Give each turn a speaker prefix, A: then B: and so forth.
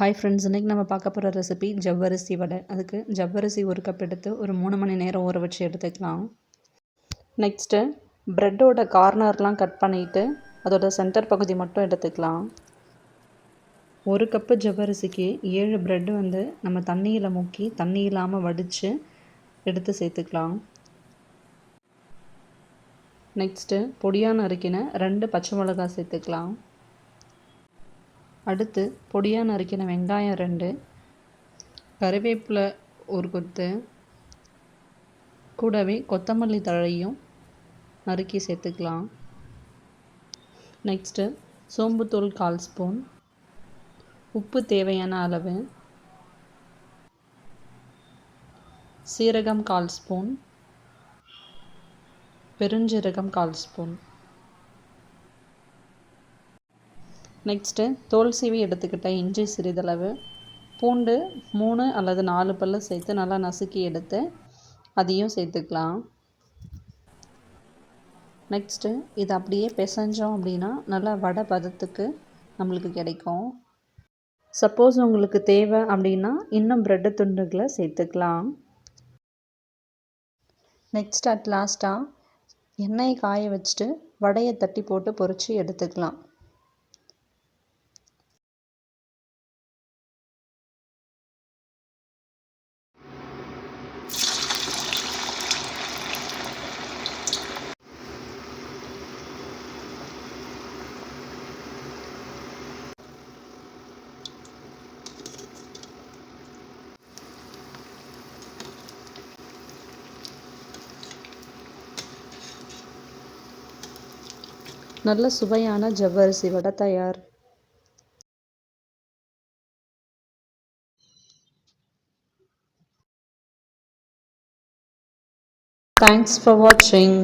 A: Hi friends இன்றைக்கி நம்ம பார்க்க போகிற ரெசிபி ஜவ்வரிசி வடை. அதுக்கு ஜவ்வரிசி ஒரு கப் எடுத்து ஒரு மூணு மணி நேரம் ஊற வச்சு எடுத்துக்கலாம். நெக்ஸ்ட்டு ப்ரெட்டோட கார்னர்லாம் கட் பண்ணிவிட்டு அதோட சென்டர் பகுதி மட்டும் எடுத்துக்கலாம். ஒரு கப்பு ஜவ்வரிசிக்கு ஏழு ப்ரெட்டு வந்து நம்ம தண்ணியில் முக்கி தண்ணி இல்லாமல் வடித்து எடுத்து சேர்த்துக்கலாம். நெக்ஸ்ட்டு பொடியான நறுக்கின ரெண்டு பச்சை மிளகாய் சேர்த்துக்கலாம். அடுத்து பொடியாக நறுக்கின வெங்காயம் ரெண்டு கருவேப்பிலை ஒரு கொத்து கூடவே கொத்தமல்லி தழையும் நறுக்கி சேர்த்துக்கலாம். நெக்ஸ்ட்டு சோம்புத்தூள் கால் ஸ்பூன் உப்பு தேவையான அளவு சீரகம் கால் ஸ்பூன் பெருஞ்சீரகம் கால் ஸ்பூன். நெக்ஸ்ட்டு தோல் சீவி எடுத்துக்கிட்ட இஞ்சி சிறிதளவு பூண்டு மூணு அல்லது நாலு பல்லு சேர்த்து நல்லா நசுக்கி எடுத்து அதையும் சேர்த்துக்கலாம். நெக்ஸ்ட்டு இது அப்படியே பிசைஞ்சோம் அப்படின்னா நல்லா வடை பதத்துக்கு நம்மளுக்கு கிடைக்கும். சப்போஸ் உங்களுக்கு தேவை அப்படின்னா இன்னும் ப்ரெட்டு துண்டுகளை சேர்த்துக்கலாம். நெக்ஸ்ட் அட் லாஸ்ட்டாக எண்ணெயை காய வச்சுட்டு வடையை தட்டி போட்டு பொறிச்சு எடுத்துக்கலாம். நல்ல சுவையான ஜவ்வரிசி வடை தயார். தேங்க்ஸ் ஃபார் வாட்சிங்